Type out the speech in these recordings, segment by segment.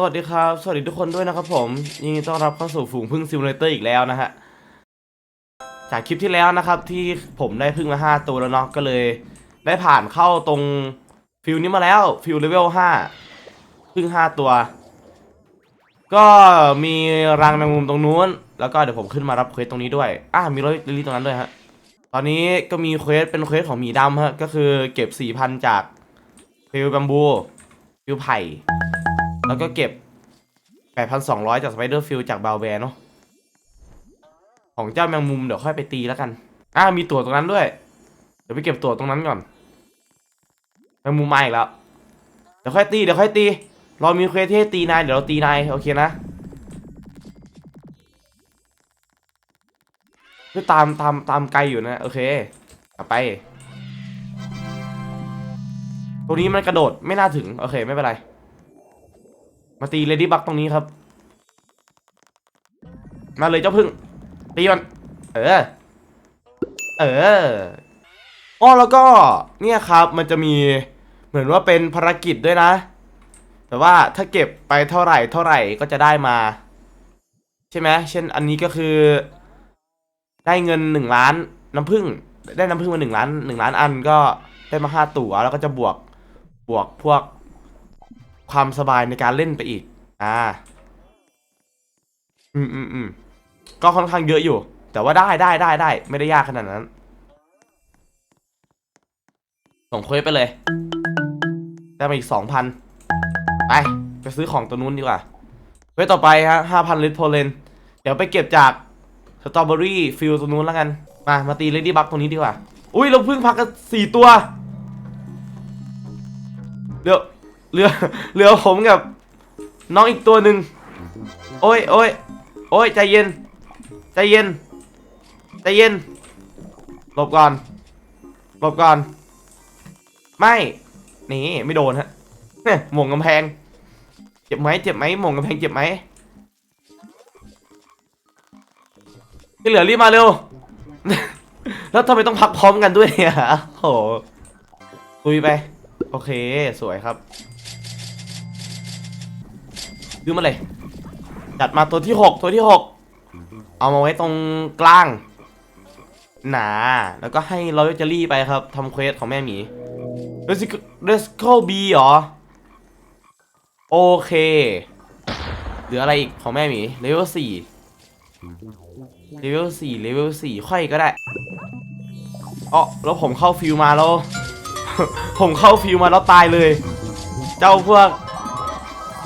สวัสดีครับ สวัสดีทุกคนด้วยนะครับผมยินดีต้อนรับเข้าสู่ฝูงพึ่งซิมูเลเตอร์อีกแล้วนะฮะ จากคลิปที่แล้วนะครับ ที่ผมได้พึ่งมาห้าตัวแล้วเนาะก็เลย ได้ผ่านเข้าตรงฟิลนี้มาแล้วฟิลเลเวลห้าพึ่งห้าตัว ก็มีรังแมงมุมตรงนู้น แล้วก็เดี๋ยวผมขึ้นมารับเควสตรงนี้ด้วยอ่ามีรถลิลลี่ตรงนั้นด้วยฮะตอนนี้ก็มีเควสเป็นเควสของหมีดำฮะก็คือเก็บสี่พันจากฟิลบัมบูฟิลไผ่ แล้วก็เก็บ 8,200 จากสไปเดอร์ฟิลจากบาวแวร์เนาะของเจ้าแมงมุมเดี๋ยวค่อยไปตีแล้วกันอ่ามีตั๋วตรงนั้นด้วย เดี๋ยวไปเก็บตั๋วตรงนั้นก่อนแมงมุมมาอีกแล้ว เดี๋ยวค่อยตี เดี๋ยวค่อยตี เรามีเควสที่ให้ตีนาย เดี๋ยวเราตีนาย โอเคนะคือตามตามตามไกลอยู่นะ โอเคกลับไป ตรงนี้มันกระโดดไม่น่าถึง โอเค ไม่เป็นไร มาตีเลดี้บักตรงนี้ครับ มาเลยเจ้าพึ่งตีมัน เออ เอออ้อแล้วก็เนี่ยครับมันจะมีเหมือนว่าเป็นภารกิจด้วยนะ แต่ว่าถ้าเก็บไปเท่าไหร่เท่าไหร่ก็จะได้มา ใช่ไหมเช่นอันนี้ก็คือ ได้เงินหนึ่งล้านน้ำผึ้งได้น้ำผึ้งมาหนึ่งล้านหนึ่งล้านอันก็ได้มาห้าตั๋วแล้วก็จะบวกบวกพวก ความสบายในการเล่นไปอีก อ่า อืมอืมอืมก็ค่อนข้างเยอะอยู่ แต่ว่าได้ได้ได้ได้ไม่ได้ยากขนาดนั้น ส่งเควสไปเลย ได้มาอีกสองพันไป ไปซื้อของตัวนู้นดีกว่าเควสต่อไปฮะห้าพันลิตรโพเลนเดี๋ยวไปเก็บจากสตรอเบอรี่ฟิลตรงนู้นแล้วกัน มา มาตีเลดี้บักตรงนี้ดีกว่า อุ้ยเราเพิ่งพักกันสี่ตัว เดี๋ยว เหลือเหลือผมกับ น้องอีกตัวหนึ่งโอ้ยโอ้ยโอ้ยใจเย็น ใจเย็น ใจเย็น หลบก่อน หลบก่อน ไม่นี่ไม่โดนฮะเนี่ยหม่งกำแพง เจ็บไหมเจ็บไหมหม่งกำแพงเจ็บไหมที่เหลือรีบมาเร็ว แล้วทำไมต้องพักพร้อมกันด้วยเนี่ยโอ้โหคุยไป โอเค สวยครับ ซื้อมาเลย จัดมาตัวที่หกตัวที่หกเอามาไว้ตรงกลาง หนา แล้วก็ให้รอยเจอรี่ไปครับทำเควสของแม่หมีเรสเรสโคบีเหรอ โอเค เหลืออะไรอีกของแม่หมีเลเวลสี่เลเวลสี่เลเวลสี่ค่อยก็ได้อ๋อแล้วผมเข้าฟิลมาแล้ว ผมเข้าฟิลมาแล้วตายเลย เจ้าพวก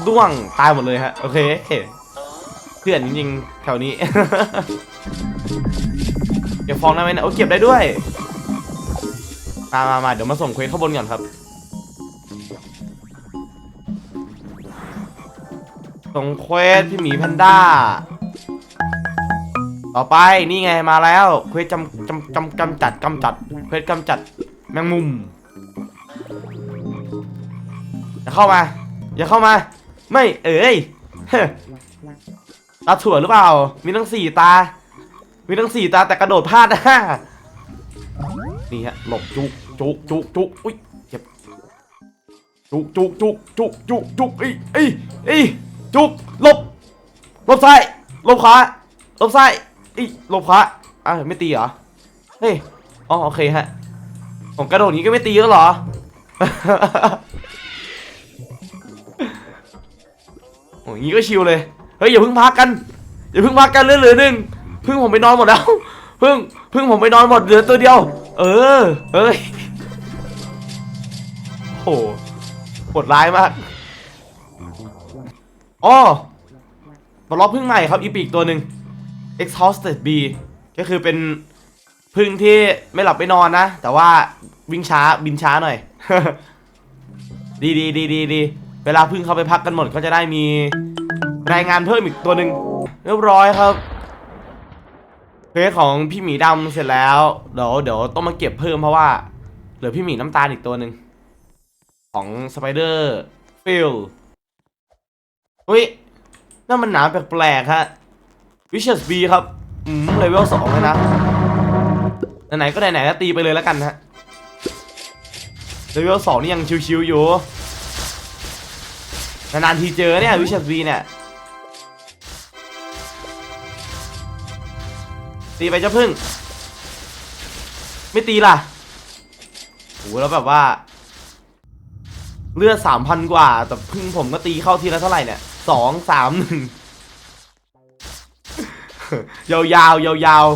ด้วงตายหมดเลยฮะ โอเค เพื่อนจริงๆแถวนี้ เก็บฟองได้ไหมเนะโอ้เก็บได้ด้วย มามามาเดี๋ยวมาส่งเควสข้างบนก่อนครับ ส่งเควสพี่หมีแพนด้า ต่อไปนี่ไงมาแล้ว เควสจำจำจำกำจัดกำจัด เควสกำจัดแมงมุม อย่าเข้ามา อย่าเข้ามา ไม่เอ้ยเฮ้ยตาถั่วหรือเปล่า มีทั้งสี่ตา มีทั้งสี่ตาแต่กระโดดพลาดนะนี่ฮะหลบจุกจุกจุกจุกอุ้ยเจ็บจุกจุกจุกจุกจุกจุกอ้ยอ้ยอ้ยจุกหลบหลบซ้ายหลบขวาหลบซ้ายอ้ยหลบขวาอะไม่ตีเหรอเฮ้ยอ๋อโอเคฮะผมกระโดดอย่างนี้ก็ไม่ตีแล้วเหรอ อ้ยงี้ก็ชิวเลย เฮ้ยอย่าเพิ่งพักกัน อย่าเพิ่งพักกันเหลือเหลือหนึ่งเพิ่งผมไปนอนหมดแล้วเพิ่งเพิ่งผมไปนอนหมดเหลือตัวเดียว เออ เฮ้ย โหโหดร้ายมากอ๋อมาล็อกพึ่งใหม่ครับอีปีกตัวหนึ่ง exhausted b ก็คือเป็นพึ่งที่ไม่หลับไม่นอนนะ แต่ว่าวิ่งช้าบินช้าหน่อย ดีดีดีดีดี เวลาพึ่งเขาไปพักกันหมดก็จะได้มีรายงานเพิ่มอีกตัวหนึ่งเรียบร้อยครับเพจของพี่หมีดำเสร็จแล้วเดี๋ยวเดี๋ยวต้องมาเก็บเพิ่มเพราะว่าเหลือพี่หมีน้ำตาลอีกตัวหนึ่งของสไปเดอร์ฟิลอุ้ยนั่นมันหนามแปลกๆฮะวิเช u สบีครับอืมเลเวลสองเลยนะไหนๆก็ไหนๆก็ตีไปเลยแล้วกันฮะเลเวลสองนี่ยังชิวๆอยู่ นานๆทีเจอเนี่ยวิชาวีเนี่ยตีไปเจ้าพึ่ง ไม่ตีล่ะโหแล้วแบบว่า เลือดสามพันกว่า แต่พึ่งผมก็ตีเข้าทีละเท่าไหร่เนี่ยสองสามหนึ่งยาวยาวยาว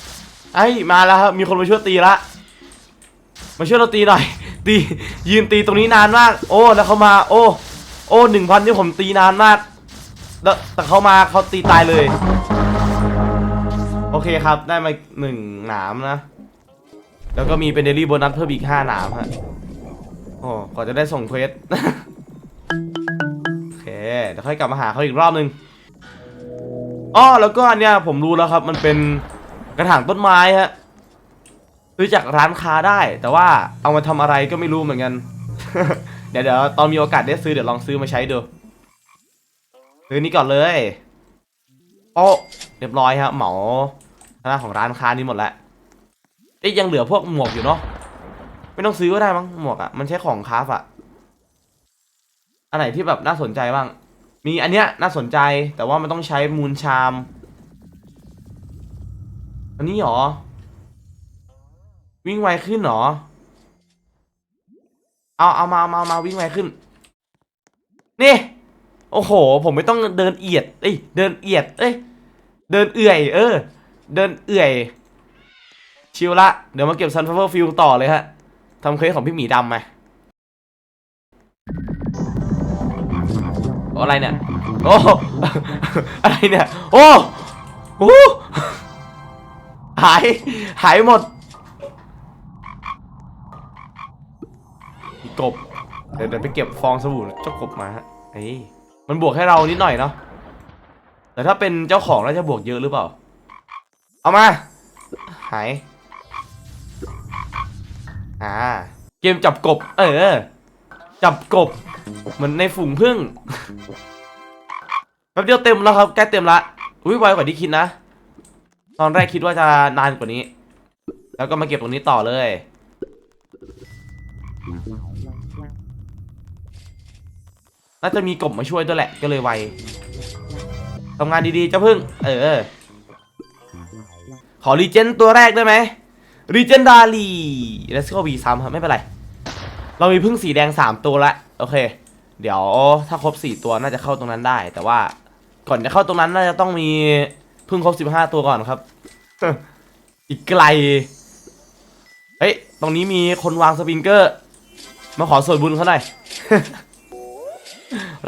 ๆไอ้มาแล้วครับมีคนมาช่วยตีละ มาช่วยเราตีหน่อย ตียืนตีตรงนี้นานมาก โอ้แล้วเขามา โอ้ โอ้หนึ่งพันที่ผมตีนานมาก แล้วแต่เขามาเขาตีตายเลย โอเคครับ ได้มาหนึ่งหนามนะ แล้วก็มีเป็นเดลี่โบนัสเพิ่มอีกห้าหนามฮะโอ้ก่อนจะได้ส่งเควสโอเค เดี๋ยวค่อยกลับมาหาเขาอีกรอบนึงอ้อแล้วก็อันเนี้ยผมรู้แล้วครับ มันเป็นกระถางต้นไม้ฮะซื้อจากร้านค้าได้ แต่ว่าเอามาทำอะไรก็ไม่รู้เหมือนกัน เดี๋ยวเดี๋ยวตอนมีโอกาสได้ซื้อเดี๋ยวลองซื้อมาใช้ดู ซื้อนี้ก่อนเลยโอ้เรียบร้อยฮะเหมาทางด้าของร้านค้านี้หมดแล้วเอ๊ยยังเหลือพวกหมวกอยู่เนาะไม่ต้องซื้อก็ได้มั้งหมวกอะ่ะมันใช้ของคราฟอะ่ะอันไหนที่แบบน่าสนใจบ้าง มีอันเนี้ยน่าสนใจแต่ว่ามันต้องใช้มูลชาม อันนี้หรอ วิ่งไวขึ้นหรอ เอาเอามาเอามามาวิ่งไวขึ้น นี่ โอ้โห ผมไม่ต้องเดินเอียด เอ้ย เดินเอียด เอ้ย เดินเอื่อย เออ เดินเอื่อย ชิลละ เดี๋ยวมาเก็บซันฟ o เ r อร์ฟิลต่อเลยฮะทำเคสของพี่หมีดำไหมอะไรเนี่ย โอ้ อะไรเนี่ย โอ้โอ้หาย หายหมด กบ เดี๋ยวเดี๋ยวไปเก็บฟองสบู่เจ้ากบมาฮะเอ้มันบวกให้เรานิดหน่อยเนาะ แต่ถ้าเป็นเจ้าของแล้วจะบวกเยอะหรือเปล่า เอามา หาย อ่า เกมจับกบ เออ จับกบ เหมือนในฝูงพึ่งแป๊บเดียวเต็มแล้วครับ ใกล้เต็มละ อุ้ยไวกว่าที่คิดนะ ตอนแรกคิดว่าจะนานกว่านี้ แล้วก็มาเก็บตรงนี้ต่อเลย น่าจะมีกบมาช่วยด้วยแหละก็เลยไวทำงานดีๆเจ้าพึ่ง เออ ขอรีเจนตัวแรกได้ไหมรีเจนดาลีแล้วก็วีซ้ำครับไม่เป็นไร เรามีพึ่งสีแดงสามตัวละโอเค เดี๋ยวถ้าครบสี่ตัวน่าจะเข้าตรงนั้นได้ แต่ว่าก่อนจะเข้าตรงนั้นน่าจะต้องมีพึ่งครบสิบห้าตัวก่อนครับ อีกไกล เฮ้ย ตรงนี้มีคนวางสปริงเกอร์ มาขอส่วนบุญเขาหน่อย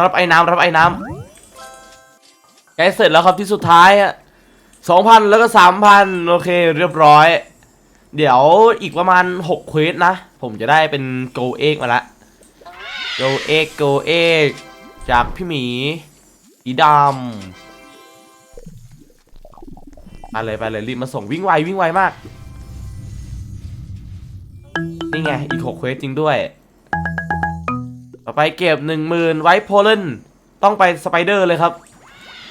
รับไอ้น้ำรับไอ้น้ำใกล้เสร็จแล้วครับที่สุดท้ายอะสองพันแล้วก็สามพันโอเคเรียบร้อย เดี๋ยวอีกประมาณหกเควสนะ ผมจะได้เป็นโกเอกมาละโกเอกโกเอกจากพี่หมีอีดำไปเลยไปเลยรีบมาส่งวิ่งไววิ่งไวมาก นี่ไง อีกหกเควสจริงด้วย อไปเก็บหนึ่งหมื่นไว้โพลนต้องไปสไปเดอร์เลยครับ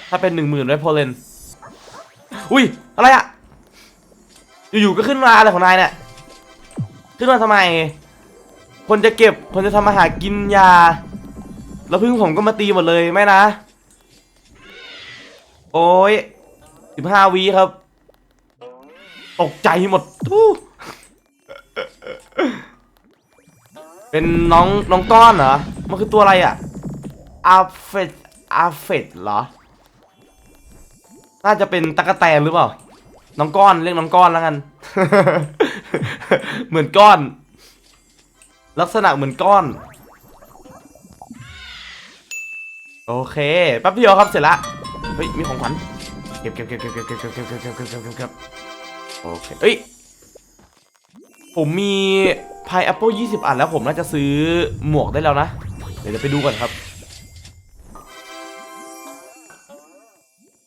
ถ้าเป็นหนึ่งหมื่นไว้โพลนอุ้ย อะไรอะอยู่ๆก็ขึ้นมาอะไรของนายเนี่ยขึ้นมาทำไม คนจะเก็บคนจะทำอาหารกินยา แล้วพึ่งผมก็มาตีหมดเลยไม่นะ โอ้ยสิบห้าวีครับ ตกใจหมดทู่ เป็นน้องน้องก้อนเหรอ มันคือตัวอะไรอะอาเฟตอาเฟตเหรอ น่าจะเป็นตะกะแตนหรือเปล่า น้องก้อนเรียกน้องก้อนแล้วกัน เหมือนก้อน ลักษณะเหมือนก้อน โอเคแป๊บเดียวครับเสร็จละ เฮ้ย มีของขวัญ เก็บเก็บเก็บเก็บเก็บเก็บเก็บเก็บเก็บเก็บเก็บเก็บเก็บเก็บโอเคเอ้ย ผมมีพายแอปเปิลยี่สิบอันแล้วผมน่าจะซื้อหมวกได้แล้วนะ เดี๋ยวจะไปดูก่อนครับ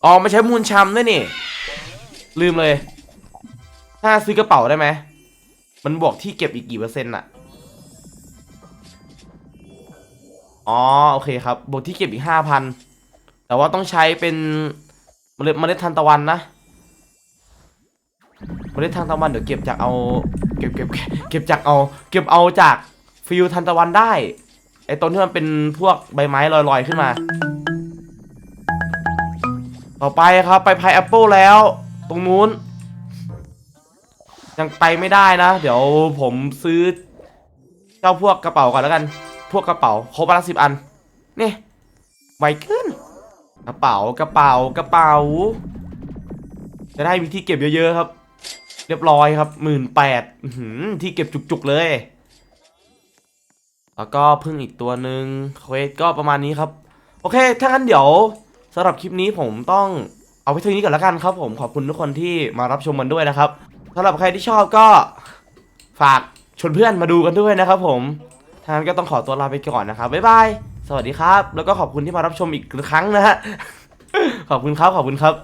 อ๋อไม่ใช้มูลชัมด้วยนี่ ลืมเลย ถ้าซื้อกระเป๋าได้ไหม มันบอกที่เก็บอีกกี่เปอร์เซ็นต์อะอ๋อโอเคครับบวกที่เก็บอีกห้าพันแต่ว่าต้องใช้เป็นเมล็ดเมล็ดทานตะวันนะ เมล็ดทานตะวันเดี๋ยวเก็บจากเอา เก็บเก็บเก็บเก็บจากเอา เก็บเอาจากฟิลทานตะวันได้ไอ้ต้นที่มันเป็นพวกใบไม้ลอยๆขึ้นมา ต่อไปครับไปพายแอปเปิลแล้ว ตรงนู้น ยังไปไม่ได้นะ เดี๋ยวผมซื้อ เจ้าพวกกระเป๋าก่อนแล้วกัน พวกกระเป๋าครบละสิบอัน นี่ไวขึ้น กระเป๋ากระเป๋ากระเป๋า จะได้มีที่เก็บเยอะๆครับ เรียบร้อยครับหมื่นแปดที่เก็บจุกๆเลย แล้วก็พึ่งอีกตัวหนึ่งเควสก็ประมาณนี้ครับ โอเค ถ้างั้นเดี๋ยวสำหรับคลิปนี้ผมต้องเอาไว้เท่านี้ก่อนแล้วกันครับผมขอบคุณทุกคนที่มารับชมกันด้วยนะครับสำหรับใครที่ชอบก็ฝากชวนเพื่อนมาดูกันด้วยนะครับผมทางนั้นก็ต้องขอตัวลาไปก่อนนะครับ บ๊ายบาย สวัสดีครับ แล้วก็ขอบคุณที่มารับชมอีกครั้งนะฮะ ขอบคุณครับ ขอบคุณครับ